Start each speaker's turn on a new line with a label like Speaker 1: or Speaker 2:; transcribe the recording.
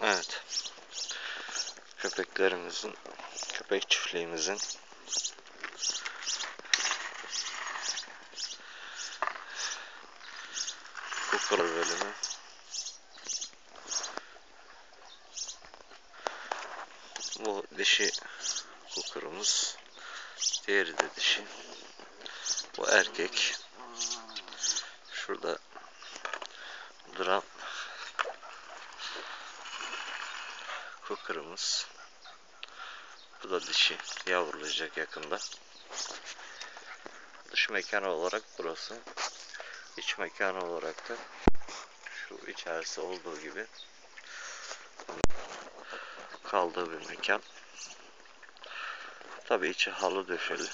Speaker 1: Evet. Köpeklerimizin, köpek çiftliğimizin Kukla bölümü. Bu dişi kukurumuz. Diğeri de dişi. Bu erkek. Şurada kukurumuz. Bu da dişi. Yavrulayacak yakında. Dış mekanı olarak burası. İç mekanı olarak da şu içerisi olduğu gibi kaldığı bir mekan. Tabii içi halı döşeli.